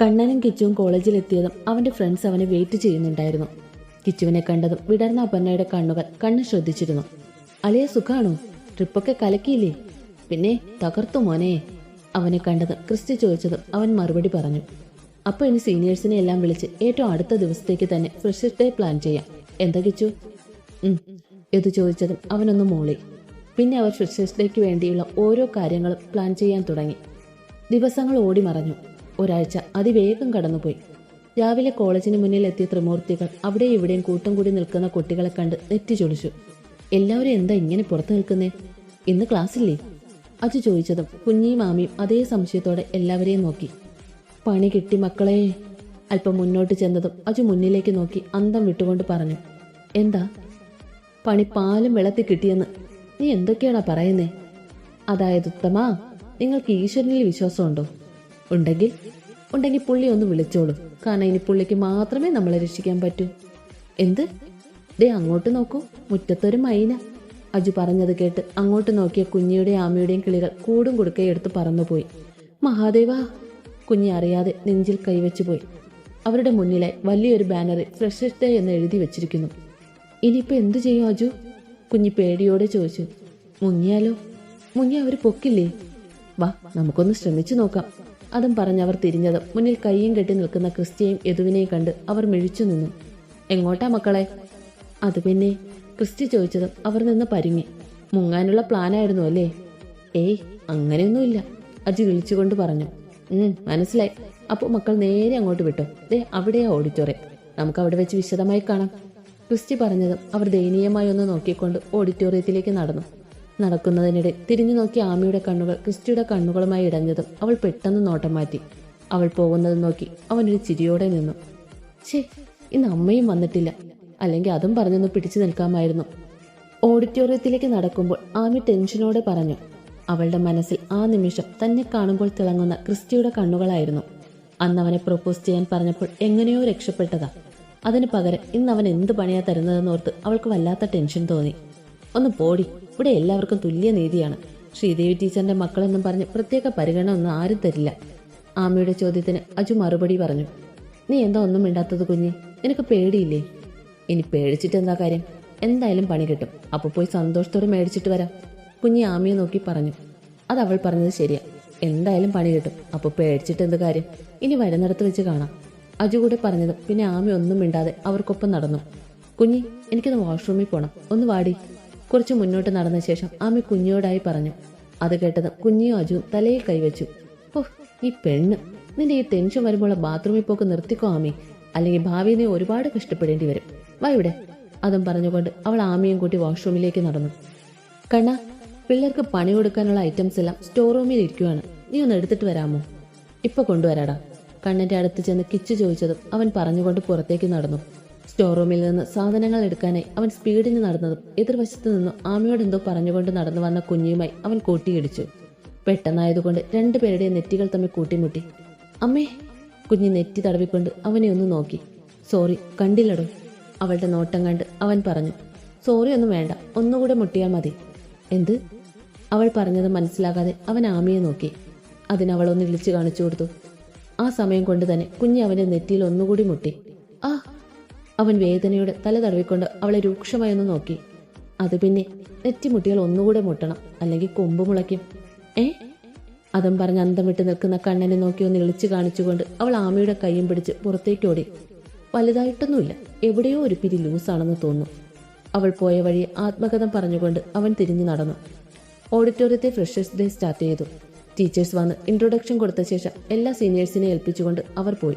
കണ്ണനും കിച്ചുവും കോളേജിലെത്തിയതും അവന്റെ ഫ്രണ്ട്സ് അവനെ വെയിറ്റ് ചെയ്യുന്നുണ്ടായിരുന്നു. കിച്ചുവിനെ കണ്ടതും വിടർന്ന അപർണയുടെ കണ്ണുകൾ കണ്ണ് ശ്രദ്ധിച്ചിരുന്നു. അലയ സുഖാണോ? ട്രിപ്പൊക്കെ കലക്കിയില്ലേ? പിന്നെ തകർത്തു മോനെ. അവനെ കണ്ടത് ക്രിസ്റ്റി ചോദിച്ചതും അവൻ മറുപടി പറഞ്ഞു. അപ്പോൾ ഇനി സീനിയേഴ്സിനെ എല്ലാം വിളിച്ച് ഏറ്റവും അടുത്ത ദിവസത്തേക്ക് തന്നെ ഫ്രഷേഴ്സ് ഡേ പ്ലാൻ ചെയ്യാം. എന്താ കിച്ചു? എന്ന് ചോദിച്ചതും അവനൊന്ന് മൂളി. പിന്നെ അവർ ഫ്രഷേഴ്സ് ഡേക്ക് വേണ്ടിയുള്ള ഓരോ കാര്യങ്ങളും പ്ലാൻ ചെയ്യാൻ തുടങ്ങി. ദിവസങ്ങൾ ഓടി മറഞ്ഞു. ഒരാഴ്ച അതിവേഗം കടന്നുപോയി. രാവിലെ കോളേജിന് മുന്നിൽ എത്തിയ ത്രിമൂർത്തികൾ അവിടെ ഇവിടെയും കൂട്ടം കൂടി നിൽക്കുന്ന കുട്ടികളെ കണ്ട് നെറ്റി ചൊളിച്ചു എല്ലാവരും എന്താ ഇങ്ങനെ പുറത്തു നിൽക്കുന്നേ? ഇന്ന് ക്ലാസ്സില്ലേ? അച്ഛ ചോദിച്ചതും കുഞ്ഞിയും മാമിയും അതേ സംശയത്തോടെ എല്ലാവരെയും നോക്കി. പണി കിട്ടി മക്കളെ. അല്പം മുന്നോട്ട് ചെന്നതും അച്ഛ മുന്നിലേക്ക് നോക്കി അന്തം വിട്ടുകൊണ്ട് പറഞ്ഞു. എന്താ? പണി പാലും വെള്ളത്തിൽ കിട്ടിയെന്ന്. നീ എന്തൊക്കെയാണാ പറയുന്നേ? അതായത് ഉത്തമാ നിങ്ങൾക്ക് ഈശ്വരനിൽ വിശ്വാസമുണ്ടോ? ഉണ്ടെങ്കിൽ ഉണ്ടെങ്കിൽ പുള്ളി ഒന്ന് വിളിച്ചോളൂ. കാരണം ഇനി പുള്ളിക്ക് മാത്രമേ നമ്മളെ രക്ഷിക്കാൻ പറ്റൂ. എന്ത്? ദേ അങ്ങോട്ട് നോക്കൂ. മുറ്റത്തൊരു മൈന. അജു പറഞ്ഞത് കേട്ട് അങ്ങോട്ട് നോക്കിയ കുഞ്ഞിയുടെയും ആമയുടെയും കിളികൾ കൂടും കൊടുക്കേ എടുത്ത് പറന്നുപോയി. മഹാദേവ കുഞ്ഞി അറിയാതെ നെഞ്ചിൽ കൈവച്ചു പോയി. അവരുടെ മുന്നിലായി വലിയൊരു ബാനറിൽ ഫ്രഷേഴ്സ് ഡേ എന്ന് എഴുതി വെച്ചിരിക്കുന്നു. ഇനിയിപ്പോൾ എന്തു ചെയ്യും അജു? കുഞ്ഞി പേടിയോടെ ചോദിച്ചു. മുങ്ങിയാലോ? മുങ്ങി അവർ പൊക്കില്ലേ? വാ നമുക്കൊന്ന് ശ്രമിച്ചു നോക്കാം. അതും പറഞ്ഞ് അവർ തിരിഞ്ഞതും. മുന്നിൽ കൈയും കെട്ടി നിൽക്കുന്ന ക്രിസ്റ്റിയെയും യദുവിനെയും കണ്ട് അവർ മിഴിച്ചു നിന്നു. എങ്ങോട്ടാ മക്കളെ? അത് പിന്നെ ക്രിസ്റ്റി ചോദിച്ചതും അവർ നിന്ന് പരുങ്ങി. മുങ്ങാനുള്ള പ്ലാനായിരുന്നു അല്ലേ? ഏയ് അങ്ങനെയൊന്നുമില്ല അജി വിളിച്ചുകൊണ്ട് പറഞ്ഞു. മനസ്സിലായി. അപ്പോൾ മക്കൾ നേരെ അങ്ങോട്ട് വിട്ടു. ദേ അവിടെയാ ഓഡിറ്റോറിയം. നമുക്ക് അവിടെ വെച്ച് വിശദമായി കാണാം. ക്രിസ്റ്റി പറഞ്ഞതും അവർ ദയനീയമായി ഒന്ന് നോക്കിക്കൊണ്ട് ഓഡിറ്റോറിയത്തിലേക്ക് നടന്നു. നടക്കുന്നതിനിടെ തിരിഞ്ഞു നോക്കിയ ആമിയുടെ കണ്ണുകൾ ക്രിസ്റ്റിയുടെ കണ്ണുകളുമായി ഇടഞ്ഞതും അവൾ പെട്ടെന്ന് നോട്ടം മാറ്റി. അവൾ പോകുന്നത് നോക്കി അവനൊരു ചിരിയോടെ നിന്നു. ഛേ ഇന്ന് അമ്മയും വന്നിട്ടില്ല. അല്ലെങ്കിൽ അതും പറഞ്ഞൊന്ന് പിടിച്ചു നിൽക്കാമായിരുന്നു. ഓഡിറ്റോറിയത്തിലേക്ക് നടക്കുമ്പോൾ ആമി ടെൻഷനോടെ പറഞ്ഞു. അവളുടെ മനസ്സിൽ ആ നിമിഷം തന്നെ കാണുമ്പോൾ തിളങ്ങുന്ന ക്രിസ്റ്റിയുടെ കണ്ണുകളായിരുന്നു. അന്ന് അവനെ പ്രൊപ്പോസ് ചെയ്യാൻ പറഞ്ഞപ്പോൾ എങ്ങനെയോ രക്ഷപ്പെട്ടതാ. അതിന് പകരം ഇന്ന് അവൻ എന്ത് പണിയാ തരുന്നതെന്നോർത്ത് അവൾക്ക് വല്ലാത്ത ടെൻഷൻ തോന്നി. ഒന്ന് പോടി ഇവിടെ എല്ലാവർക്കും തുല്യ നീതിയാണ്. ശ്രീദേവി ടീച്ചറിന്റെ മക്കളെന്നും പറഞ്ഞ് പ്രത്യേക പരിഗണന ഒന്നും ആരും തരില്ല. ആമയുടെ ചോദ്യത്തിന് അജു മറുപടി പറഞ്ഞു. നീ എന്താ ഒന്നും മിണ്ടാത്തത് കുഞ്ഞ്? എനിക്ക് പേടിയില്ലേ? ഇനി പേടിച്ചിട്ട് എന്താ കാര്യം? എന്തായാലും പണി കിട്ടും. അപ്പൊ പോയി സന്തോഷത്തോടെ മേടിച്ചിട്ട് വരാം. കുഞ്ഞി ആമയെ നോക്കി പറഞ്ഞു. അത് അവൾ പറഞ്ഞത് ശരിയാ. എന്തായാലും പണി കിട്ടും. അപ്പൊ പേടിച്ചിട്ട് എന്ത് കാര്യം? ഇനി വരുന്നിടത്ത് വെച്ച് കാണാം. അജു കൂടെ പറഞ്ഞതും പിന്നെ ആമി ഒന്നും മിണ്ടാതെ അവർക്കൊപ്പം നടന്നു. കുഞ്ഞി എനിക്കൊന്ന് വാഷ്റൂമിൽ പോകണം ഒന്ന് വാടി. കുറച്ച് മുന്നോട്ട് നടന്ന ശേഷം ആമി കുഞ്ഞിയോടായി പറഞ്ഞു. അത് കേട്ടത് കുഞ്ഞിയും അജുവും തലയിൽ കൈവച്ചു. ഓ ഈ പെണ്ണ്. നിന്റെ ഈ ടെൻഷൻ വരുമ്പോൾ ബാത്റൂമിൽ പോക്ക് നിർത്തിക്കോ ആമി. അല്ലെങ്കിൽ ഭാവിയിൽ നീ ഒരുപാട് കഷ്ടപ്പെടേണ്ടി വരും. വാ ഇവിടെ. അതും പറഞ്ഞുകൊണ്ട് അവൾ ആമിയും കൂട്ടി വാഷ്റൂമിലേക്ക് നടന്നു. കണ്ണ പിള്ളേർക്ക് പണി കൊടുക്കാനുള്ള ഐറ്റംസ് എല്ലാം സ്റ്റോർ റൂമിൽ ഇരിക്കുവാണ്. നീ ഒന്ന് എടുത്തിട്ട് വരാമോ? ഇപ്പൊ കൊണ്ടുവരാടാ. കണ്ണന്റെ അടുത്ത് ചെന്ന് കിച്ചു ചോദിച്ചതും അവൻ പറഞ്ഞുകൊണ്ട് പുറത്തേക്ക് നടന്നു. സ്റ്റോർ റൂമിൽ നിന്ന് സാധനങ്ങൾ എടുക്കാനായി അവൻ സ്പീഡിന് നടന്നതും എതിർവശത്ത് നിന്നും ആമയോട് എന്തോ പറഞ്ഞുകൊണ്ട് നടന്നു വന്ന കുഞ്ഞിയുമായി അവൻ കൂട്ടിയിടിച്ചു. പെട്ടെന്നായതുകൊണ്ട് രണ്ടുപേരുടെയും നെറ്റികൾ തമ്മിൽ കൂട്ടിമുട്ടി. അമ്മേ കുഞ്ഞ് നെറ്റി തടവിക്കൊണ്ട് അവനെ ഒന്ന് നോക്കി. സോറി കണ്ടില്ലടോ അവളുടെ നോട്ടം കണ്ട് അവൻ പറഞ്ഞു. സോറി ഒന്നും വേണ്ട ഒന്നുകൂടെ മുട്ടിയാൽ മതി. എന്ത്? അവൾ പറഞ്ഞത് മനസ്സിലാകാതെ അവൻ ആമിയെ നോക്കി. അതിനവളൊന്ന് വിളിച്ചു കാണിച്ചു കൊടുത്തു. ആ സമയം കൊണ്ട് തന്നെ കുഞ്ഞ് അവന്റെ നെറ്റിയിൽ ഒന്നുകൂടി മുട്ടി. അവൻ വേദനയോടെ തല തടവിക്കൊണ്ട് അവളെ രൂക്ഷമായി ഒന്ന് നോക്കി. അത് പിന്നെ നെറ്റിമുട്ടികൾ ഒന്നുകൂടെ മുട്ടണം അല്ലെങ്കിൽ കൊമ്പ് മുളയ്ക്കും. ഏ? അതം പറഞ്ഞ് അന്തം നിൽക്കുന്ന കണ്ണനെ നോക്കി ഒന്ന് ഇളിച്ചു കാണിച്ചുകൊണ്ട് അവൾ ആമയുടെ കൈയും പിടിച്ച് പുറത്തേക്ക് ഓടി. വലുതായിട്ടൊന്നുമില്ല എവിടെയോ ഒരു പിരി ലൂസാണെന്ന് തോന്നുന്നു. അവൾ പോയ വഴി ആത്മകഥം പറഞ്ഞുകൊണ്ട് അവൻ തിരിഞ്ഞു നടന്നു. ഓഡിറ്റോറിയത്തെ ഫ്രഷേഴ്സ് ഡേ സ്റ്റാർട്ട് ചെയ്തു. ടീച്ചേഴ്സ് വന്ന് ഇൻട്രൊഡക്ഷൻ കൊടുത്ത ശേഷം എല്ലാ സീനിയേഴ്സിനെ ഏൽപ്പിച്ചുകൊണ്ട് അവർ പോയി.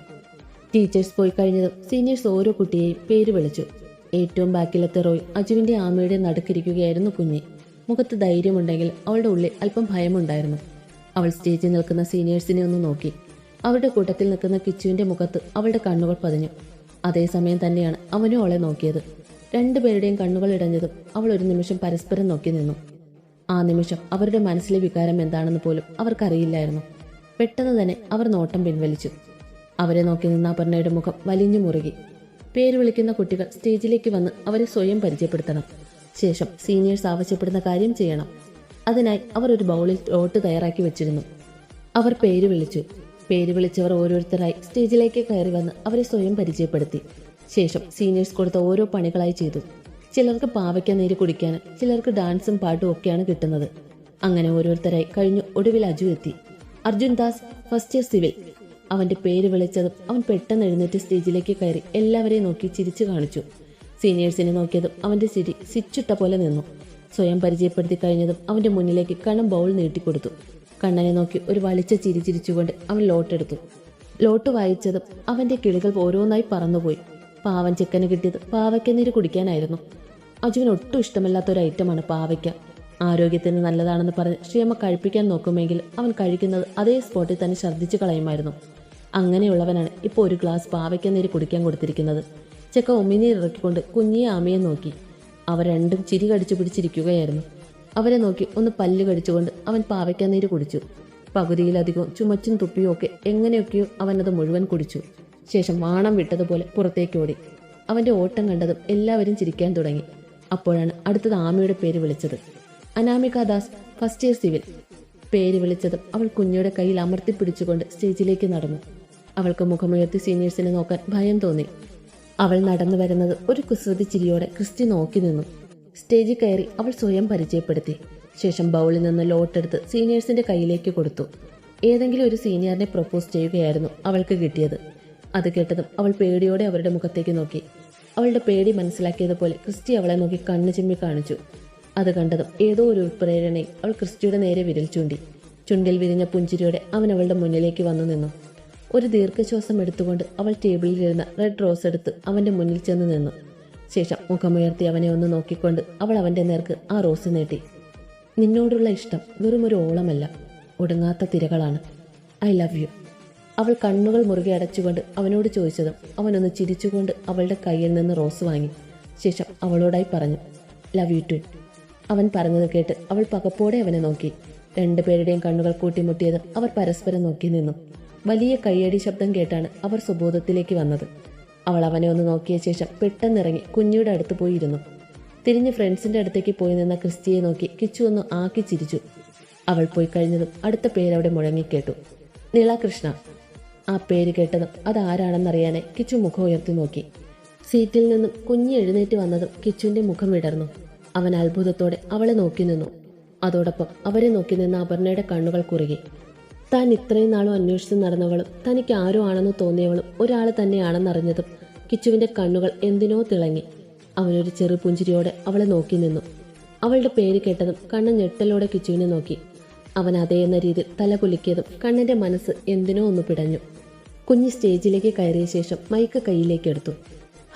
ടീച്ചേഴ്സ് പോയി കഴിഞ്ഞതും സീനിയേഴ്സ് ഓരോ കുട്ടിയെയും പേര് വിളിച്ചു. ഏറ്റവും ബാക്കിലത്തെ റോയ് അജുവിന്റെ ആമയുടെ നടുക്കിരിക്കുകയായിരുന്നു കുഞ്ഞി. മുഖത്ത് ധൈര്യമുണ്ടെങ്കിൽ അവളുടെ ഉള്ളിൽ അല്പം ഭയമുണ്ടായിരുന്നു. അവൾ സ്റ്റേജിൽ നിൽക്കുന്ന സീനിയേഴ്സിനെ ഒന്ന് നോക്കി. അവരുടെ കൂട്ടത്തിൽ നിൽക്കുന്ന കിച്ചുവിന്റെ മുഖത്ത് അവളുടെ കണ്ണുകൾ പതിഞ്ഞു. അതേസമയം തന്നെയാണ് അവനും അവളെ നോക്കിയത്. രണ്ടുപേരുടെയും കണ്ണുകൾ ഇടഞ്ഞതും അവൾ ഒരു നിമിഷം പരസ്പരം നോക്കി നിന്നു. ആ നിമിഷം അവരുടെ മനസ്സിലെ വികാരം എന്താണെന്ന് പോലും അവർക്കറിയില്ലായിരുന്നു. പെട്ടെന്ന് തന്നെ അവർ നോട്ടം പിൻവലിച്ചു. അവരെ നോക്കി നിന്ന അപർണയുടെ മുഖം വലിഞ്ഞു മുറുകി. പേര് വിളിക്കുന്ന കുട്ടികൾ സ്റ്റേജിലേക്ക് വന്ന് അവരെ സ്വയം പരിചയപ്പെടുത്തണം. ശേഷം സീനിയേഴ്സ് ആവശ്യപ്പെടുന്ന കാര്യം ചെയ്യണം. അതിനായി അവർ ഒരു ബൗളിൽ റോട്ട് തയ്യാറാക്കി വെച്ചിരുന്നു. അവർ പേര് വിളിച്ചു. പേര് വിളിച്ചവർ ഓരോരുത്തരായി സ്റ്റേജിലേക്ക് കയറി വന്ന് അവരെ സ്വയം പരിചയപ്പെടുത്തി. ശേഷം സീനിയേഴ്സ് കൊടുത്ത ഓരോ പണികളായി ചെയ്തു. ചിലർക്ക് പാവയ്ക്ക നീര് കുടിക്കാനും ചിലർക്ക് ഡാൻസും പാട്ടും ഒക്കെയാണ് കിട്ടുന്നത്. അങ്ങനെ ഓരോരുത്തരായി കഴിഞ്ഞു ഒടുവിൽ അജു എത്തി. Arjun Das first year civil. അവന്റെ പേര് വിളിച്ചതും അവൻ പെട്ടെന്ന് എഴുന്നേറ്റ് സ്റ്റേജിലേക്ക് കയറി എല്ലാവരെയും നോക്കി ചിരിച്ചു കാണിച്ചു. സീനിയേഴ്സിനെ നോക്കിയതും അവന്റെ ചിരി സിച്ചിട്ട പോലെ നിന്നു. സ്വയം പരിചയപ്പെടുത്തി കഴിഞ്ഞതും അവന്റെ മുന്നിലേക്ക് കണം ബൗൾ നീട്ടിക്കൊടുത്തു. കണ്ണനെ നോക്കി ഒരു വളിച്ച ചിരി ചിരിച്ചുകൊണ്ട് അവൻ ലോട്ടെടുത്തു. ലോട്ട് വായിച്ചതും അവന്റെ കിളികൾ ഓരോന്നായി പറന്നുപോയി. പാവൻ ചിക്കന് കിട്ടിയത് പാവയ്ക്ക നീര് കുടിക്കാനായിരുന്നു. അജുവിന് ഒട്ടും ഇഷ്ടമല്ലാത്ത ഒരു ഐറ്റമാണ് പാവയ്ക്ക. ആരോഗ്യത്തിന് നല്ലതാണെന്ന് പറഞ്ഞ് ക്ഷേമ കഴിപ്പിക്കാൻ നോക്കുമെങ്കിൽ അവൻ കഴിക്കുന്നത് അതേ സ്പോട്ടിൽ തന്നെ ഛർദ്ദിച്ചു കളയുമായിരുന്നു. അങ്ങനെയുള്ളവനാണ് ഇപ്പോൾ ഒരു ഗ്ലാസ് പാവയ്ക്ക നീര് കുടിക്കാൻ കൊടുത്തിരിക്കുന്നത്. ചെക്ക ഉമ്മിനീർ ഇറക്കിക്കൊണ്ട് കുഞ്ഞിയെ ആമയെ നോക്കി. അവർ രണ്ടും ചിരി കടിച്ചു പിടിച്ചിരിക്കുകയായിരുന്നു. അവരെ നോക്കി ഒന്ന് പല്ല് കടിച്ചുകൊണ്ട് അവൻ പാവയ്ക്ക നീര് കുടിച്ചു. പകുതിയിലധികം ചുമച്ചും തുപ്പിയും ഒക്കെ എങ്ങനെയൊക്കെയോ അവനത് മുഴുവൻ കുടിച്ചു. ശേഷം വാണം വിട്ടതുപോലെ പുറത്തേക്ക് ഓടി. അവന്റെ ഓട്ടം കണ്ടതും എല്ലാവരും ചിരിക്കാൻ തുടങ്ങി. അപ്പോഴാണ് അടുത്തത് ആമയുടെ പേര് വിളിച്ചത്. Anamika Das first year civil പേര് വിളിച്ചതും അവൾ കുഞ്ഞിയുടെ കയ്യിൽ അമർത്തിപ്പിടിച്ചുകൊണ്ട് സ്റ്റേജിലേക്ക് നടന്നു. അവൾക്ക് മുഖമുയർത്തി സീനിയേഴ്സിനെ നോക്കാൻ ഭയം തോന്നി. അവൾ നടന്നു വരുന്നത് ഒരു കുസൃതി ചിരിയോടെ ക്രിസ്റ്റി നോക്കി നിന്നു. സ്റ്റേജിൽ കയറി അവൾ സ്വയം പരിചയപ്പെടുത്തി. ശേഷം ബൗളിൽ നിന്ന് ലോട്ടെടുത്ത് സീനിയേഴ്സിന്റെ കയ്യിലേക്ക് കൊടുത്തു. ഏതെങ്കിലും ഒരു സീനിയറിനെ പ്രപ്പോസ് ചെയ്യുകയായിരുന്നു അവൾക്ക് കിട്ടിയത്. അത് കേട്ടതും അവൾ പേടിയോടെ അവരുടെ മുഖത്തേക്ക് നോക്കി. അവളുടെ പേടി മനസ്സിലാക്കിയതുപോലെ ക്രിസ്റ്റി അവളെ നോക്കി കണ്ണു ചിമ്മി കാണിച്ചു. അത് കണ്ടതും ഏതോ ഒരു പ്രേരണയിൽ അവൾ ക്രിസ്റ്റിയുടെ നേരെ വിരൽ ചൂണ്ടി. ചുണ്ടിൽ വിരിഞ്ഞ പുഞ്ചിരിയോടെ അവൻ അവളുടെ മുന്നിലേക്ക് വന്നു നിന്നു. ഒരു ദീർഘശ്വാസം എടുത്തുകൊണ്ട് അവൾ ടേബിളിൽ ടേബിളിലിരുന്ന റെഡ് റോസ് എടുത്ത് അവന്റെ മുന്നിൽ ചെന്ന് നിന്നു. ശേഷം മുഖമുയർത്തി അവനെ ഒന്ന് നോക്കിക്കൊണ്ട് അവൾ അവന്റെ നേർക്ക് ആ റോസ് നീട്ടി. നിന്നോടുള്ള ഇഷ്ടം വെറും ഒരു ഓളമല്ല. ഒടുങ്ങാത്ത തിരകളാണ്. I love you. അവൾ കണ്ണുകൾ മുറുകെ അടച്ചുകൊണ്ട് അവനോട് ചോദിച്ചതും അവനൊന്ന് ചിരിച്ചുകൊണ്ട് അവളുടെ കയ്യിൽ നിന്ന് റോസ് വാങ്ങി. ശേഷം അവളോടായി പറഞ്ഞു ലവ് യു ടു അവൻ പറഞ്ഞത് കേട്ട് അവൾ പകപ്പോടെ അവനെ നോക്കി. രണ്ടുപേരുടെയും കണ്ണുകൾ കൂട്ടിമുട്ടിയത് അവർ പരസ്പരം നോക്കി നിന്നു. വലിയ കയ്യടി ശബ്ദം കേട്ടാണ് അവർ സുബോധത്തിലേക്ക് വന്നത്. അവൾ അവനെ ഒന്ന് നോക്കിയ ശേഷം പെട്ടെന്നിറങ്ങി കുഞ്ഞിയുടെ അടുത്ത് പോയിരുന്നു തിരിഞ്ഞ് ഫ്രണ്ട്സിന്റെ അടുത്തേക്ക് പോയി നിന്ന ക്രിസ്റ്റിയെ നോക്കി കിച്ചു ഒന്ന് ആക്കി ചിരിച്ചു. അവൾ പോയി കഴിഞ്ഞതും അടുത്ത പേരവിടെ മുഴങ്ങിക്കേട്ടു നിള കൃഷ്ണ. ആ പേര് കേട്ടതും അതാരാണെന്നറിയാനേ കിച്ചു മുഖം ഉയർത്തി നോക്കി. സീറ്റിൽ നിന്നും കുഞ്ഞി എഴുന്നേറ്റ് വന്നതും കിച്ചുവിന്റെ മുഖം വിടർന്നു. അവൻ അത്ഭുതത്തോടെ അവളെ നോക്കി നിന്നു. അതോടൊപ്പം അവരെ നോക്കി നിന്ന അപർണയുടെ കണ്ണുകൾ കുറുകി. താൻ ഇത്രയും നാളും അന്വേഷിച്ച് നടന്നവളും തനിക്ക് ആരോ ആണെന്ന് തോന്നിയവളും ഒരാൾ തന്നെയാണെന്നറിഞ്ഞതും കിച്ചുവിന്റെ കണ്ണുകൾ എന്തിനോ തിളങ്ങി. അവനൊരു ചെറു പുഞ്ചിരിയോടെ അവളെ നോക്കി നിന്നു. അവളുടെ പേര് കേട്ടതും കണ്ണ് ഞെട്ടലോടെ കിച്ചുവിനെ നോക്കി. അവൻ അതേ എന്ന രീതിയിൽ തല കുലുക്കിയതും കണ്ണന്റെ മനസ്സ് എന്തിനോ ഒന്ന് പിടഞ്ഞു. കുഞ്ഞ് സ്റ്റേജിലേക്ക് കയറിയ ശേഷം മൈക്ക് കയ്യിലേക്ക് എടുത്തു.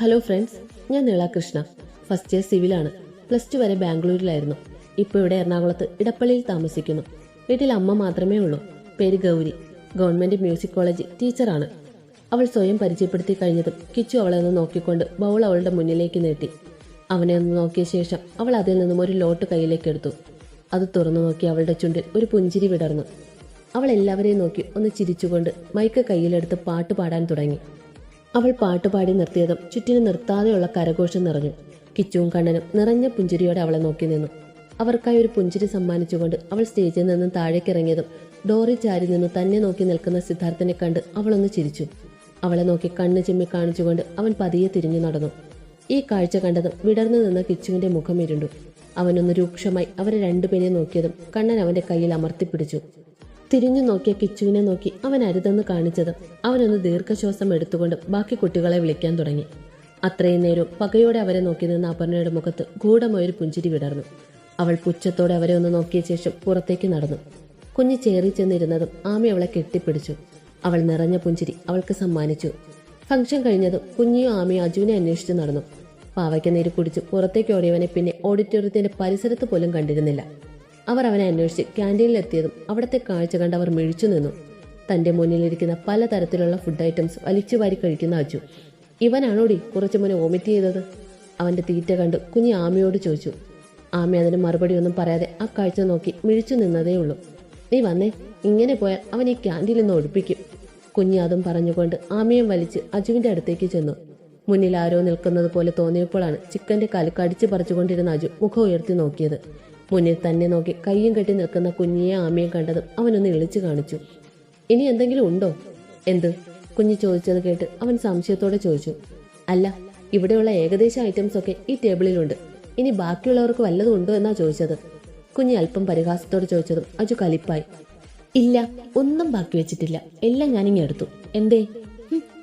ഹലോ ഫ്രണ്ട്സ് ഞാൻ നീളാകൃഷ്ണ കൃഷ്ണ. ഫസ്റ്റ് ഇയർ സിവിലാണ് പ്ലസ് ടു വരെ ബാംഗ്ലൂരിലായിരുന്നു. ഇപ്പോൾ ഇവിടെ എറണാകുളത്ത് ഇടപ്പള്ളിയിൽ താമസിക്കുന്നു. വീട്ടിൽ അമ്മ മാത്രമേ ഉള്ളൂ. പേര് ഗൗരി. ഗവൺമെന്റ് മ്യൂസിക് കോളേജ് ടീച്ചറാണ്. അവൾ സ്വയം പരിചയപ്പെടുത്തി കഴിഞ്ഞതും കിച്ചു അവളെ ഒന്ന് നോക്കിക്കൊണ്ട് ബൗൾ അവളുടെ മുന്നിലേക്ക് നീട്ടി. അവനെ ഒന്ന് നോക്കിയ ശേഷം അവൾ അതിൽ നിന്നും ഒരു ലോട്ട് കയ്യിലേക്ക് എടുത്തു. അത് തുറന്നു നോക്കി അവളുടെ ചുണ്ടിൽ ഒരു പുഞ്ചിരി വിടർന്നു. അവൾ എല്ലാവരെയും നോക്കി ഒന്ന് ചിരിച്ചുകൊണ്ട് മൈക്ക് കയ്യിലെടുത്ത് പാട്ട് പാടാൻ തുടങ്ങി. അവൾ പാട്ടുപാടി നിർത്തിയതും ചുറ്റിനു നിർത്താതെയുള്ള കരഘോഷം നിറഞ്ഞു. കിച്ചുവും കണ്ണനും നിറഞ്ഞ പുഞ്ചിരിയോടെ അവളെ നോക്കി നിന്നു. അവർക്കായി ഒരു പുഞ്ചിരി സമ്മാനിച്ചുകൊണ്ട് അവൾ സ്റ്റേജിൽ നിന്നും താഴേക്കിറങ്ങിയതും ഡോറി ചാരി നിന്ന് തന്നെ നോക്കി നിൽക്കുന്ന സിദ്ധാർത്ഥനെ കണ്ട് അവളൊന്ന് ചിരിച്ചു. അവളെ നോക്കി കണ്ണ് ചിമ്മി കാണിച്ചുകൊണ്ട് അവൻ പതിയെ തിരിഞ്ഞു നടന്നു. ഈ കാഴ്ച കണ്ടതും വിടർന്നു നിന്ന കിച്ചുവിന്റെ മുഖം ഇരുണ്ടു. അവനൊന്ന് രൂക്ഷമായി അവരെ രണ്ടുപേരെ നോക്കിയതും കണ്ണൻ അവന്റെ കയ്യിൽ അമർത്തിപ്പിടിച്ചു. തിരിഞ്ഞു നോക്കിയ കിച്ചുവിനെ നോക്കി അവൻ അരുതെന്ന് കാണിച്ചതും അവനൊന്ന് ദീർഘശ്വാസം എടുത്തുകൊണ്ട് ബാക്കി കുട്ടികളെ വിളിക്കാൻ തുടങ്ങി. അത്രയും നേരം പകയോടെ അവരെ നോക്കി നിന്ന അപർണയുടെ മുഖത്ത് ഗൂഢമായൊരു പുഞ്ചിരി വിടർന്നു. അവൾ പുച്ഛത്തോടെ അവരെ ഒന്ന് നോക്കിയ ശേഷം പുറത്തേക്ക് നടന്നു. കുഞ്ഞ് ചേറി ചെന്നിരുന്നതും ആമി അവളെ കെട്ടിപ്പിടിച്ചു. അവൾ നിറഞ്ഞ പുഞ്ചിരി അവൾക്ക് സമ്മാനിച്ചു. ഫംഗ്ഷൻ കഴിഞ്ഞതും കുഞ്ഞിയും ആമിയും അജുവിനെ അന്വേഷിച്ച് നടന്നു. പാവയ്ക്ക് നീര് കുടിച്ച് പുറത്തേക്ക് ഓടിയവനെ പിന്നെ ഓഡിറ്റോറിയത്തിന്റെ പരിസരത്ത് പോലും കണ്ടിരുന്നില്ല. അവർ അവനെ അന്വേഷിച്ച് ക്യാന്റീനിലെത്തിയതും അവിടുത്തെ കാഴ്ച കണ്ട് അവർ മിഴിച്ചു നിന്നു. തന്റെ മുന്നിലിരിക്കുന്ന പലതരത്തിലുള്ള ഫുഡ് ഐറ്റംസ് വലിച്ചു വാരി കഴിക്കുന്ന അജു. ഇവനാണോടി കുറച്ചു മുന്നേ വോമിറ്റ് ചെയ്തത്? അവന്റെ തീറ്റ കണ്ട് കുഞ്ഞി ആമയോട് ചോദിച്ചു. ആമി അതിന് മറുപടി ഒന്നും പറയാതെ ആ കാഴ്ച നോക്കി മിഴിച്ചു നിന്നതേ ഉള്ളൂ നീ വന്നേ. ഇങ്ങനെ പോയാൽ അവൻ ഈ ക്യാന്റീനിൽ നിന്ന് ഒഴിപ്പിക്കും കുഞ്ഞി അതും പറഞ്ഞുകൊണ്ട് ആമയും വലിച്ച് അജുവിന്റെ അടുത്തേക്ക് ചെന്നു. മുന്നിൽ ആരോ നിൽക്കുന്നത് പോലെ തോന്നിയപ്പോഴാണ് ചിക്കന്റെ കാൽ കടിച്ചു പറിച്ചുകൊണ്ടിരുന്ന അജു മുഖം ഉയർത്തി നോക്കിയത്. മുന്നിൽ തന്നെ നോക്കി കയ്യും കെട്ടി നിൽക്കുന്ന കുഞ്ഞിയെ ആമയും കണ്ടതും അവനൊന്ന് ഇളിച്ചു കാണിച്ചു. ഇനി എന്തെങ്കിലും ഉണ്ടോ? എന്ത്? കുഞ്ഞു ചോദിച്ചത് കേട്ട് അവൻ സംശയത്തോടെ ചോദിച്ചു. അല്ല ഇവിടെയുള്ള ഏകദേശം ഐറ്റംസ് ഒക്കെ ഈ ടേബിളിലുണ്ട് ഇനി ബാക്കിയുള്ളവർക്ക് വല്ലതും ഉണ്ടോ എന്നാ ചോദിച്ചത്. കുഞ്ഞ് അല്പം പരിഹാസത്തോടെ ചോദിച്ചതും അജു കലിപ്പായി. ഇല്ല ഒന്നും ബാക്കി വെച്ചിട്ടില്ല. എല്ലാം ഞാനിങ്ങി എടുത്തു. എന്തേ?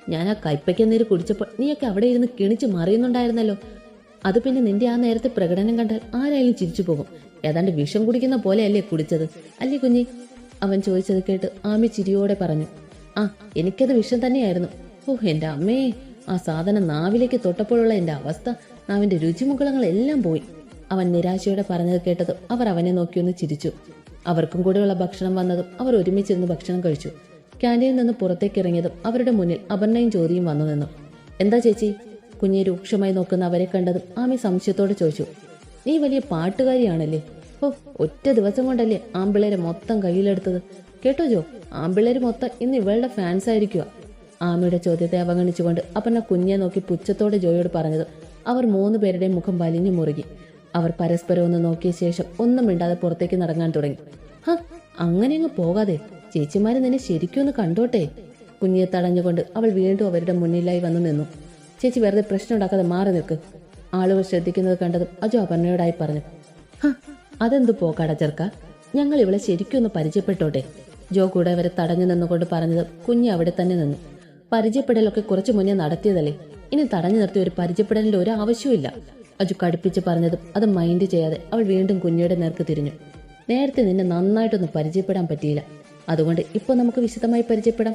ഞാൻ ആ കയ്പയ്ക്ക നീര് കുടിച്ചപ്പോൾ നീയൊക്കെ അവിടെ ഇരുന്ന് കിണിച്ച് മറിയുന്നുണ്ടായിരുന്നല്ലോ. അത് പിന്നെ നിന്റെ ആ നേരത്തെ പ്രകടനം കണ്ടാൽ ആരായാലും ചിരിച്ചു പോകും. ഏതാണ്ട് വിഷം കുടിക്കുന്ന പോലെ അല്ലേ കുടിച്ചത്. അല്ലേ കുഞ്ഞി? അവൻ ചോദിച്ചത് കേട്ട് ആമി ചിരിയോടെ പറഞ്ഞു. ആ എനിക്കത് വിഷം തന്നെയായിരുന്നു. ഓ എന്റെ അമ്മേ ആ സാധനം നാവിലേക്ക് തൊട്ടപ്പോഴുള്ള എന്റെ അവസ്ഥ നാവിന്റെ രുചിമുകളങ്ങളെല്ലാം പോയി. അവൻ നിരാശയോടെ പറഞ്ഞത് കേട്ടതും അവർ അവനെ നോക്കിയൊന്ന് ചിരിച്ചു. അവർക്കും കൂടെയുള്ള ഭക്ഷണം വന്നതും അവർ ഒരുമിച്ചിരുന്ന് ഭക്ഷണം കഴിച്ചു. ക്യാന്റീനിൽ നിന്ന് പുറത്തേക്ക് ഇറങ്ങിയതും അവരുടെ മുന്നിൽ അപർണയും ജ്യോതിയും വന്നു നിന്നു. എന്താ ചേച്ചി? കുഞ്ഞെ രൂക്ഷമായി നോക്കുന്ന അവരെ കണ്ടതും ആമി സംശയത്തോടെ ചോദിച്ചു. നീ വലിയ പാട്ടുകാരിയാണല്ലേ? ഓ ഒറ്റ ദിവസം കൊണ്ടല്ലേ ആമ്പിള്ളേരെ മൊത്തം കയ്യിലെടുത്തത്? കേട്ടോ ജോ ആമ്പിള്ളേര് മൊത്തം ഇന്ന് ഇവളുടെ ഫാൻസ് ആയിരിക്കുക ആമിയുടെ ചോദ്യത്തെ അവഗണിച്ചുകൊണ്ട് അപർണ കുഞ്ഞെ നോക്കി പുച്ഛത്തോടെ ജോയോട് പറഞ്ഞത് അവർ മൂന്ന് പേരുടെയും മുഖം വലിഞ്ഞു മുറുകി. അവർ പരസ്പരം ഒന്ന് നോക്കിയ ശേഷം ഒന്നും മിണ്ടാതെ പുറത്തേക്ക് നടങ്ങാൻ തുടങ്ങി. ഹ അങ്ങനെ അങ്ങ് പോകാതെ ചേച്ചിമാര് നിന്നെ ശരിക്കും ഒന്ന് കണ്ടോട്ടെ? കുഞ്ഞിയെ തടഞ്ഞുകൊണ്ട് അവൾ വീണ്ടും അവരുടെ മുന്നിലായി വന്നു നിന്നു. ചേച്ചി വെറുതെ പ്രശ്നം ഉണ്ടാക്കാതെ മാറി നിൽക്ക്. ആളുകൾ ശ്രദ്ധിക്കുന്നത് കണ്ടതും അജു അപർണയോടായി പറഞ്ഞു. ഹ അതെന്ത് പോക്കാട ചെറുക്ക? ഞങ്ങൾ ഇവളെ ശരിക്കും ഒന്ന് പരിചയപ്പെട്ടോട്ടെ? ജോ കൂടെ അവരെ തടഞ്ഞു നിന്നുകൊണ്ട് പറഞ്ഞത് കുഞ്ഞി അവിടെ തന്നെ നിന്നു. പരിചയപ്പെടലൊക്കെ കുറച്ചു മുന്നേ നടത്തിയതല്ലേ? ഇനി തടഞ്ഞു നിർത്തി ഒരു പരിചയപ്പെടലിന്റെ ഒരു ആവശ്യമില്ല അജു കടുപ്പിച്ച് പറഞ്ഞതും അത് മൈൻഡ് ചെയ്യാതെ അവൾ വീണ്ടും കുഞ്ഞിയുടെ നേർക്ക് തിരിഞ്ഞു. നേരത്തെ നിന്നെ നന്നായിട്ടൊന്നും പരിചയപ്പെടാൻ പറ്റിയില്ല. അതുകൊണ്ട് ഇപ്പൊ നമുക്ക് വിശദമായി പരിചയപ്പെടാം.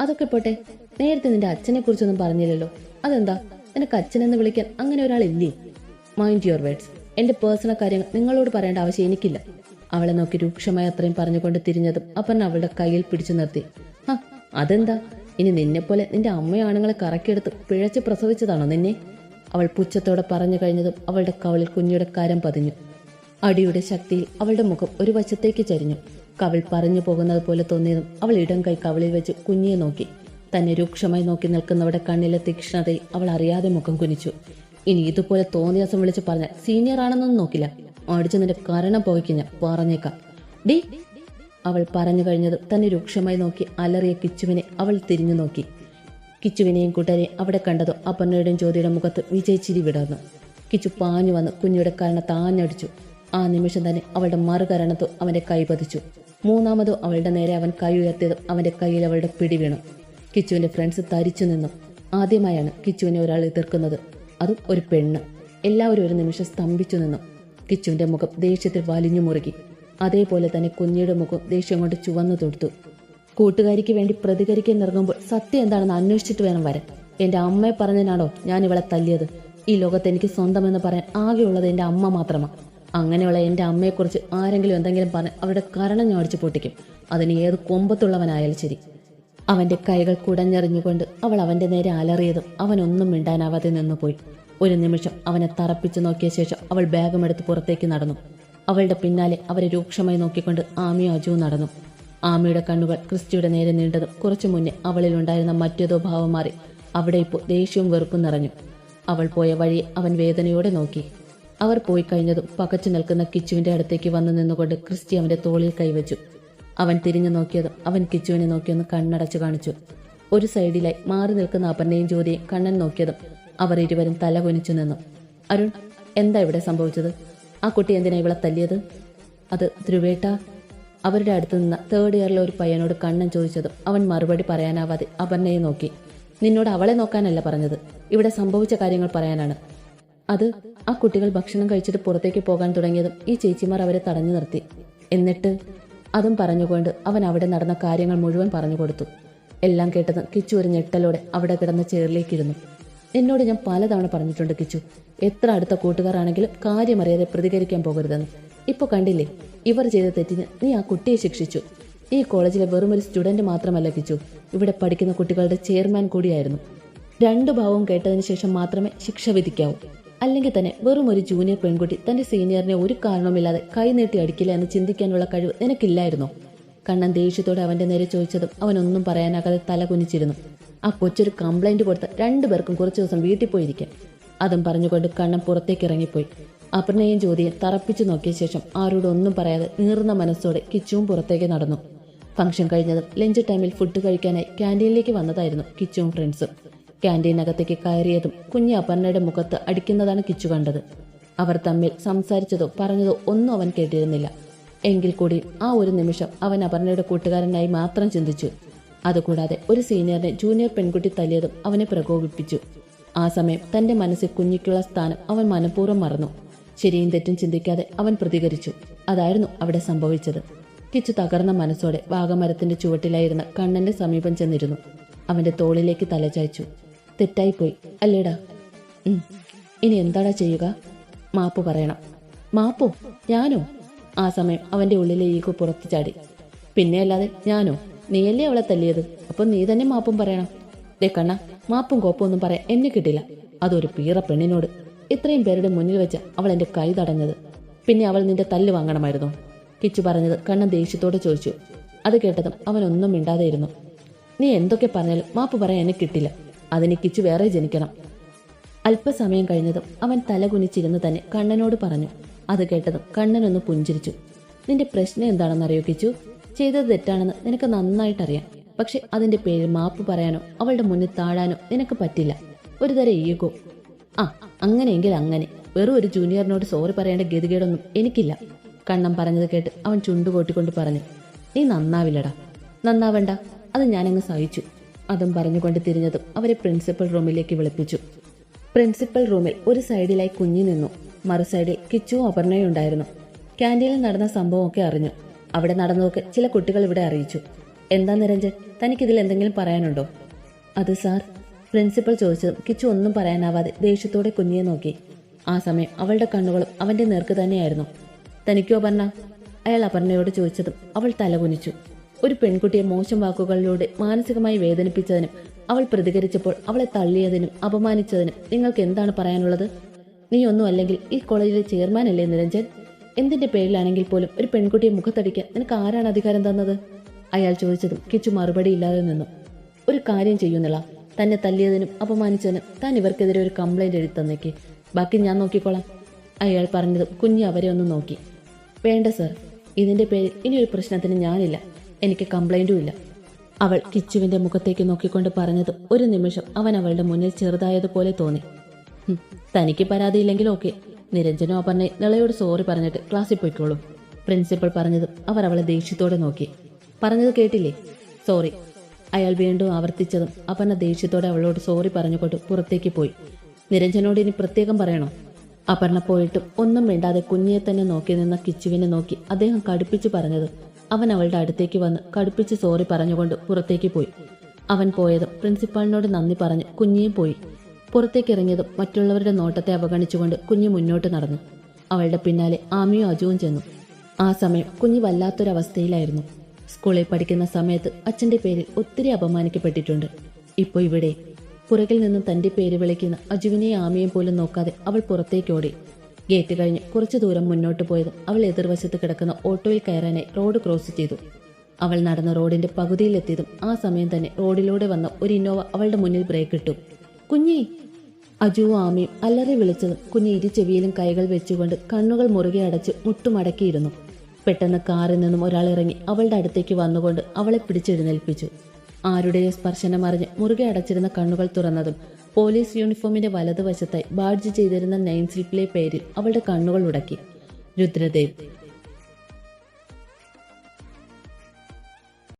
അതൊക്കെ പോട്ടെ നേരത്തെ നിന്റെ അച്ഛനെ കുറിച്ചൊന്നും പറഞ്ഞില്ലല്ലോ. അതെന്താ? നിനക്ക് അച്ഛനെന്ന് വിളിക്കാൻ അങ്ങനെ ഒരാളില്ലേ മൈൻഡ് യുവർ വേർഡ്സ് എന്റെ പേഴ്സണൽ കാര്യങ്ങൾ നിങ്ങളോട് പറയേണ്ട ആവശ്യം എനിക്കില്ല. അവളെ നോക്കി രൂക്ഷമായി അത്രയും പറഞ്ഞുകൊണ്ട് തിരിഞ്ഞതും അപ്പൻ അവളുടെ കയ്യിൽ പിടിച്ചു നിർത്തി. ആ അതെന്താ? ഇനി നിന്നെപ്പോലെ നിന്റെ അമ്മയാണുങ്ങളെ കറക്കിയെടുത്ത് പിഴച്ച് പ്രസവിച്ചതാണോ നിന്നെ? അവൾ പുച്ഛത്തോടെ പറഞ്ഞു കഴിഞ്ഞതും അവളുടെ കവളിൽ കുഞ്ഞിയുടെ കരം പതിഞ്ഞു. അടിയുടെ ശക്തിയിൽ അവളുടെ മുഖം ഒരു വശത്തേക്ക് ചരിഞ്ഞു. കവൾ പറഞ്ഞു പോകുന്നത് പോലെ തോന്നിയതും അവൾ ഇടം കൈ കവളിൽ വെച്ച് കുഞ്ഞിയെ നോക്കി. തന്നെ രൂക്ഷമായി നോക്കി നിൽക്കുന്നവരുടെ കണ്ണിലെ തീക്ഷ്ണതയിൽ അവൾ അറിയാതെ മുഖം കുനിച്ചു. ഇനി ഇതുപോലെ തോന്നിയാസം വിളിച്ച് പറഞ്ഞാൽ സീനിയർ ആണെന്നൊന്നും നോക്കില്ല. അടിച്ചു നിന്റെ കാരണം പോയിക്കഞ്ഞ പറഞ്ഞേക്കാം. ഡി. അവൾ പറഞ്ഞു കഴിഞ്ഞത് തന്നെ രൂക്ഷമായി നോക്കി അലറിയ കിച്ചുവിനെ അവൾ തിരിഞ്ഞു നോക്കി. കിച്ചുവിനെയും കൂട്ടരെയും അവിടെ കണ്ടതോ അപ്പണ്ണയുടെയും ജ്യോതിയുടെ മുഖത്ത് വിജയിച്ചിരി വിടർന്നു. കിച്ചു പാഞ്ഞു വന്ന് കുഞ്ഞിയുടെ കരണ താഞ്ഞടിച്ചു. ആ നിമിഷം തന്നെ അവളുടെ മറുകരണത്തോ അവന്റെ കൈ പതിച്ചു. മൂന്നാമതോ അവളുടെ നേരെ അവൻ കൈ ഉയർത്തിയതും അവന്റെ കയ്യിൽ അവളുടെ പിടി വീണു. കിച്ചുവിന്റെ ഫ്രണ്ട്സ് തരിച്ചു നിന്നു. ആദ്യമായാണ് കിച്ചുവിനെ ഒരാൾ എതിർക്കുന്നത്. അതും ഒരു പെണ്ണ്. എല്ലാവരും ഒരു നിമിഷം സ്തംഭിച്ചു നിന്നു. കിച്ചുവിന്റെ മുഖം ദേഷ്യത്തിൽ വലിഞ്ഞു മുറുകി. അതേപോലെ തന്നെ കുഞ്ഞിയുടെ മുഖം ദേഷ്യം കൊണ്ട് ചുവന്നു തൊടുത്തു. കൂട്ടുകാരിക്ക് വേണ്ടി പ്രതികരിക്കാൻ ഇറങ്ങുമ്പോൾ സത്യം എന്താണെന്ന് അന്വേഷിച്ചിട്ട് വേണം വരാൻ. എന്റെ അമ്മയെ പറഞ്ഞതിനാണോ ഞാൻ ഇവളെ തല്ലിയത്? ഈ ലോകത്ത് എനിക്ക് സ്വന്തമെന്ന് പറയാൻ ആകെയുള്ളത് എന്റെ അമ്മ മാത്രമാണ് അങ്ങനെയുള്ള എന്റെ അമ്മയെക്കുറിച്ച് ആരെങ്കിലും എന്തെങ്കിലും പറഞ്ഞ് അവരുടെ കരണം ഞാൻ അടിച്ചു പൊട്ടിക്കും. അതിന് ഏത് കൊമ്പത്തുള്ളവനായാലും ശരി. അവന്റെ കൈകൾ കുടഞ്ഞെറിഞ്ഞുകൊണ്ട് അവൾ അവന്റെ നേരെ അലറിയതും അവനൊന്നും മിണ്ടാനാവാതെ നിന്നുപോയി. ഒരു നിമിഷം അവനെ തറപ്പിച്ചു നോക്കിയ ശേഷം അവൾ ബാഗുമെടുത്ത് പുറത്തേക്ക് നടന്നു. അവളുടെ പിന്നാലെ അവരെ രൂക്ഷമായി നോക്കിക്കൊണ്ട് ആമിയും അജുവും നടന്നു. ആമിയുടെ കണ്ണുകൾ ക്രിസ്റ്റിയുടെ നേരെ നീണ്ടതും കുറച്ചു മുന്നേ അവളിലുണ്ടായിരുന്ന മറ്റേതോ ഭാവം മാറി അവിടെ ഇപ്പോൾ ദേഷ്യവും വെറുപ്പും നിറഞ്ഞു. അവൾ പോയ വഴി അവൻ വേദനയോടെ നോക്കി. അവർ പോയി കഴിഞ്ഞതും പകച്ചു നിൽക്കുന്ന കിച്ചുവിന്റെ അടുത്തേക്ക് വന്നു നിന്നുകൊണ്ട് ക്രിസ്റ്റി അവന്റെ തോളിൽ കൈവച്ചു. അവൻ തിരിഞ്ഞു നോക്കിയതും അവൻ കിച്ചുവിനെ നോക്കിയൊന്ന് കണ്ണടച്ചു കാണിച്ചു. ഒരു സൈഡിലായി മാറി നിൽക്കുന്ന അപർണയും ജ്യോതിയും കണ്ണൻ നോക്കിയതും അവർ ഇരുവരും തല കുനിച്ചു നിന്നു. അരുൺ എന്താ ഇവിടെ സംഭവിച്ചത്? ആ കുട്ടി എന്തിനാ ഇവളെ തല്ലിയത്? അത് ധ്രുവേട്ട? അവരുടെ അടുത്ത് നിന്ന തേർഡ് ഇയറിലെ ഒരു പയ്യനോട് കണ്ണൻ ചോദിച്ചതും അവൻ മറുപടി പറയാനാവാതെ അപർണയെ നോക്കി. നിന്നോട് അവളെ നോക്കാനല്ല പറഞ്ഞത്. ഇവിടെ സംഭവിച്ച കാര്യങ്ങൾ പറയാനാണ്. അത് ആ കുട്ടികൾ ഭക്ഷണം കഴിച്ചിട്ട് പുറത്തേക്ക് പോകാൻ തുടങ്ങിയതും ഈ ചേച്ചിമാർ അവരെ തടഞ്ഞു നിർത്തി. എന്നിട്ട് അതും പറഞ്ഞുകൊണ്ട് അവൻ അവിടെ നടന്ന കാര്യങ്ങൾ മുഴുവൻ പറഞ്ഞു കൊടുത്തു. എല്ലാം കേട്ടത് കിച്ചു ഒരു ഞെട്ടലോടെ അവിടെ കിടന്ന ചേറിലേക്കിരുന്നു എന്നോട് ഞാൻ പലതവണ പറഞ്ഞിട്ടുണ്ട് കിച്ചു. എത്ര അടുത്ത കൂട്ടുകാരാണെങ്കിലും കാര്യമറിയാതെ പ്രതികരിക്കാൻ പോകരുതെന്ന്. ഇപ്പൊ കണ്ടില്ലേ ഇവർ ചെയ്ത തെറ്റിന് നീ ആ കുട്ടിയെ ശിക്ഷിച്ചു. ഈ കോളേജിലെ വെറും ഒരു സ്റ്റുഡന്റ് മാത്രമല്ല കിച്ചു. ഇവിടെ പഠിക്കുന്ന കുട്ടികളുടെ ചെയർമാൻ കൂടിയായിരുന്നു. രണ്ടു ഭാവവും കേട്ടതിന് ശേഷം മാത്രമേ ശിക്ഷ വിധിക്കാവൂ. അല്ലെങ്കിൽ തന്നെ വെറും ഒരു ജൂനിയർ പെൺകുട്ടി തന്റെ സീനിയറിനെ ഒരു കാരണവുമില്ലാതെ കൈനീട്ടി അടിക്കില്ല എന്ന് ചിന്തിക്കാനുള്ള കഴിവ് നിനക്കില്ലായിരുന്നോ? കണ്ണൻ ദേഷ്യത്തോടെ അവന്റെ നേരെ ചോദിച്ചതും അവനൊന്നും പറയാനാകാതെ തല കുനിച്ചിരുന്നു. ആ കൊച്ചൊരു കംപ്ലൈന്റ് കൊടുത്ത് രണ്ടുപേർക്കും കുറച്ചു ദിവസം വീട്ടിൽ പോയിരിക്കാം. അതും പറഞ്ഞുകൊണ്ട് കണ്ണൻ പുറത്തേക്ക് ഇറങ്ങിപ്പോയി. അപർണയും ജ്യോതിയെ തറപ്പിച്ചു നോക്കിയ ശേഷം ആരോടൊന്നും പറയാതെ നീർന്ന മനസ്സോടെ കിച്ചുവും പുറത്തേക്ക് നടന്നു. ഫംഗ്ഷൻ കഴിഞ്ഞതും ലഞ്ച് ടൈമിൽ ഫുഡ് കഴിക്കാനായി ക്യാന്റീനിലേക്ക് വന്നതായിരുന്നു കിച്ചുവും ഫ്രണ്ട്സും. ക്യാന്റീനകത്തേക്ക് കയറിയതും കുഞ്ഞി അപർണയുടെ മുഖത്ത് അടിക്കുന്നതാണ് കിച്ചു കണ്ടത്. അവർ തമ്മിൽ സംസാരിച്ചതോ പറഞ്ഞതോ ഒന്നും അവൻ കേട്ടിരുന്നില്ല. എങ്കിൽ കൂടി ആ ഒരു നിമിഷം അവൻ അപർണയുടെ കൂട്ടുകാരനായി മാത്രം ചിന്തിച്ചു. അതുകൂടാതെ ഒരു സീനിയറിനെ ജൂനിയർ പെൺകുട്ടി തല്ലിയതും അവനെ പ്രകോപിപ്പിച്ചു. ആ സമയം തന്റെ മനസ്സിൽ കുഞ്ഞിക്കുള്ള സ്ഥാനം അവൻ മനഃപൂർവം മറന്നു. ശരിയും തെറ്റും ചിന്തിക്കാതെ അവൻ പ്രതികരിച്ചു. അതായിരുന്നു അവിടെ സംഭവിച്ചത്. കിച്ചു തകർന്ന മനസ്സോടെ വാഗമരത്തിന്റെ ചുവട്ടിലായിരുന്ന കണ്ണന്റെ സമീപം ചെന്നിരുന്നു. അവന്റെ തോളിലേക്ക് തലചായ്ച്ചു തെറ്റായിപ്പോയി അല്ലേടാ? ഇനി എന്താടാ ചെയ്യുക? മാപ്പു പറയണം. മാപ്പോ ഞാനോ? ആ സമയം അവന്റെ ഉള്ളിലെ ഈഗോ പുറത്തു ചാടി. പിന്നെ അല്ലാതെ ഞാനോ? നീയല്ലേ അവളെ തല്ലിയത്? അപ്പൊ നീ തന്നെ മാപ്പും പറയണം. ദേ കണ്ണ മാപ്പും കോപ്പും ഒന്നും പറയാൻ എന്നെ കിട്ടില്ല അതൊരു പീറ പെണ്ണിനോട്. ഇത്രയും പേരുടെ മുന്നിൽ വെച്ച് അവൾ എന്റെ കൈ തടഞ്ഞത്. പിന്നെ അവൾ നിന്റെ തല്ല് വാങ്ങണമായിരുന്നു. കിച്ചു പറഞ്ഞത് കണ്ണൻ ദേഷ്യത്തോടെ ചോദിച്ചു. അത് കേട്ടതും അവൻ ഒന്നും മിണ്ടാതെയിരുന്നു. നീ എന്തൊക്കെ പറഞ്ഞാലും മാപ്പ് പറയാൻ എന്നെ കിട്ടില്ല. അതിന് കിച്ചു വേറെ ജനിക്കണം. അല്പസമയം കഴിഞ്ഞതും അവൻ തല കുനിച്ചിരുന്ന് തന്നെ കണ്ണനോട് പറഞ്ഞു. അത് കേട്ടതും കണ്ണനൊന്ന് പുഞ്ചിരിച്ചു. നിന്റെ പ്രശ്നം എന്താണെന്ന് അറിയോ കിച്ചു? ചെയ്തത് തെറ്റാണെന്ന് നിനക്ക് നന്നായിട്ടറിയാം. പക്ഷെ അതിന്റെ പേര് മാപ്പ് പറയാനോ അവളുടെ മുന്നിൽ താഴാനോ നിനക്ക് പറ്റില്ല. ഒരു തരം ഈഗോ. ആ അങ്ങനെയെങ്കിൽ അങ്ങനെ. വെറും ഒരു ജൂനിയറിനോട് സോറി പറയേണ്ട ഗതികേടൊന്നും എനിക്കില്ല. കണ്ണം പറഞ്ഞത് കേട്ട് അവൻ ചുണ്ടുകൂട്ടിക്കൊണ്ട് പറഞ്ഞു നീ നന്നാവില്ലടാ. നന്നാവണ്ട. അത് ഞാനങ്ങ് സഹിച്ചു. അതും പറഞ്ഞുകൊണ്ട് തിരിഞ്ഞതും അവരെ പ്രിൻസിപ്പൽ റൂമിലേക്ക് വിളിപ്പിച്ചു. പ്രിൻസിപ്പൽ റൂമിൽ ഒരു സൈഡിലായി കുഞ്ഞി നിന്നു. മറു സൈഡിൽ കിച്ചുവും അപർണയും ഉണ്ടായിരുന്നു. ക്യാന്റീനിൽ നടന്ന സംഭവമൊക്കെ അറിഞ്ഞു. അവിടെ നടന്നതൊക്കെ ചില കുട്ടികൾ ഇവിടെ അറിയിച്ചു. എന്താ നിരഞ്ജൻ? തനിക്കിതിൽ എന്തെങ്കിലും പറയാനുണ്ടോ? അത് സാർ പ്രിൻസിപ്പൽ ചോദിച്ചതും കിച്ചു ഒന്നും പറയാനാവാതെ ദേഷ്യത്തോടെ കുഞ്ഞിയെ നോക്കി. ആ സമയം അവളുടെ കണ്ണുകളും അവന്റെ നേർക്ക് തന്നെയായിരുന്നു. തനിക്കോ അപർണ? അയാൾ അപർണയോട് ചോദിച്ചതും അവൾ തലകുനിച്ചു. ഒരു പെൺകുട്ടിയെ മോശം വാക്കുകളിലൂടെ മാനസികമായി വേദനിപ്പിച്ചതിനും അവൾ പ്രതികരിച്ചപ്പോൾ അവളെ തള്ളിയതിനും അപമാനിച്ചതിനും നിങ്ങൾക്ക് എന്താണ് പറയാനുള്ളത്? നീ ഒന്നും അല്ലെങ്കിൽ ഈ കോളേജിലെ ചെയർമാൻ അല്ലേ നിരഞ്ജൻ? എന്തിന്റെ പേരിലാണെങ്കിൽ പോലും ഒരു പെൺകുട്ടിയെ മുഖത്തടിക്കാൻ നിനക്ക് ആരാണ് അധികാരം തന്നത്? അയാൾ ചോദിച്ചതും കിച്ചു മറുപടി ഇല്ലാതെ നിന്നു. ഒരു കാര്യം ചെയ്യുന്നില്ല തന്നെ തല്ലിയതിനും അപമാനിച്ചതിനും താൻ ഇവർക്കെതിരെ ഒരു കംപ്ലൈന്റ് എഴുതി തന്നേക്ക്. ബാക്കി ഞാൻ നോക്കിക്കോളാം. അയാൾ പറഞ്ഞതും കുഞ്ഞി അവരെ ഒന്ന് നോക്കി. വേണ്ട സർ ഇതിന്റെ പേരിൽ ഇനി ഒരു പ്രശ്നത്തിന് ഞാനില്ല. എനിക്ക് കംപ്ലൈന്റും ഇല്ല. അവൾ കിച്ചുവിന്റെ മുഖത്തേക്ക് നോക്കിക്കൊണ്ട് പറഞ്ഞത് ഒരു നിമിഷം അവൻ അവളുടെ മുന്നിൽ ചെറുതായതുപോലെ തോന്നി. തനിക്ക് പരാതിയില്ലെങ്കിൽ ഓക്കെ. നിരഞ്ജനോ അപർണെ നിളയോട് സോറി പറഞ്ഞിട്ട് ക്ലാസ്സിൽ പോയിക്കോളൂ. പ്രിൻസിപ്പൾ പറഞ്ഞതും അവർ അവളെ ദേഷ്യത്തോടെ നോക്കി. പറഞ്ഞത് കേട്ടില്ലേ? സോറി അയാൾ വീണ്ടും ആവർത്തിച്ചതും അപർണ ദേഷ്യത്തോടെ അവളോട് സോറി പറഞ്ഞുകൊണ്ട് പുറത്തേക്ക് പോയി. നിരഞ്ജനോട് ഇനി പ്രത്യേകം പറയണോ? അപർണ പോയിട്ട് ഒന്നും വേണ്ടാതെ കുഞ്ഞിയെ തന്നെ നോക്കി നിന്ന കിച്ചുവിനെ നോക്കി അദ്ദേഹം കടുപ്പിച്ചു പറഞ്ഞത് അവൻ അവളുടെ അടുത്തേക്ക് വന്ന് കടുപ്പിച്ച് സോറി പറഞ്ഞുകൊണ്ട് പുറത്തേക്ക് പോയി. അവൻ പോയതും പ്രിൻസിപ്പാളിനോട് നന്ദി പറഞ്ഞ് കുഞ്ഞിയും പോയി. പുറത്തേക്ക് ഇറങ്ങിയതും മറ്റുള്ളവരുടെ നോട്ടത്തെ അവഗണിച്ചുകൊണ്ട് കുഞ്ഞ് മുന്നോട്ട് നടന്നു. അവളുടെ പിന്നാലെ ആമിയും അജുവും ചെന്നു. ആ സമയം കുഞ്ഞ് വല്ലാത്തൊരവസ്ഥയിലായിരുന്നു. സ്കൂളിൽ പഠിക്കുന്ന സമയത്ത് അച്ഛന്റെ പേരിൽ ഒത്തിരി അപമാനിക്കപ്പെട്ടിട്ടുണ്ട്. ഇപ്പോൾ ഇവിടെ പുറകിൽ നിന്നും തന്റെ പേര് വിളിക്കുന്ന അജുവിനെ ആമയും പോലും നോക്കാതെ അവൾ പുറത്തേക്ക് ഓടി. ഗേറ്റ് കഴിഞ്ഞ് കുറച്ചു ദൂരം മുന്നോട്ട് പോയത് അവൾ എതിർവശത്ത് കിടക്കുന്ന ഓട്ടോയിൽ കയറാനായി റോഡ് ക്രോസ് ചെയ്തു. അവൾ നടന്ന റോഡിന്റെ പകുതിയിലെത്തിയതും ആ സമയം തന്നെ റോഡിലൂടെ വന്ന ഒരു ഇന്നോവ അവളുടെ മുന്നിൽ ബ്രേക്ക് ഇട്ടു. കുഞ്ഞി! അജുവും ആമയും അല്ലറി വിളിച്ചതും കുഞ്ഞി ഇരു ചെവിയിലും കൈകൾ വെച്ചുകൊണ്ട് കണ്ണുകൾ മുറുകെ അടച്ച് മുട്ടുമടക്കിയിരുന്നു. പെട്ടെന്ന് കാറിൽ നിന്നും ഒരാൾ ഇറങ്ങി അവളുടെ അടുത്തേക്ക് വന്നുകൊണ്ട് അവളെ പിടിച്ചെഴുന്നേൽപ്പിച്ചു ആരുടെയോ സ്പർശനം അറിഞ്ഞ് മുറുകെ അടച്ചിരുന്ന കണ്ണുകൾ തുറന്നതും പോലീസ് യൂണിഫോമിന്റെ വലതുവശത്തായി ബാഡ്ജ് ചെയ്തിരുന്ന നെയിം സ്ലിപ്പിലെ പേരിൽ അവളുടെ കണ്ണുകൾ ഉടക്കി. രുദ്രദേവ്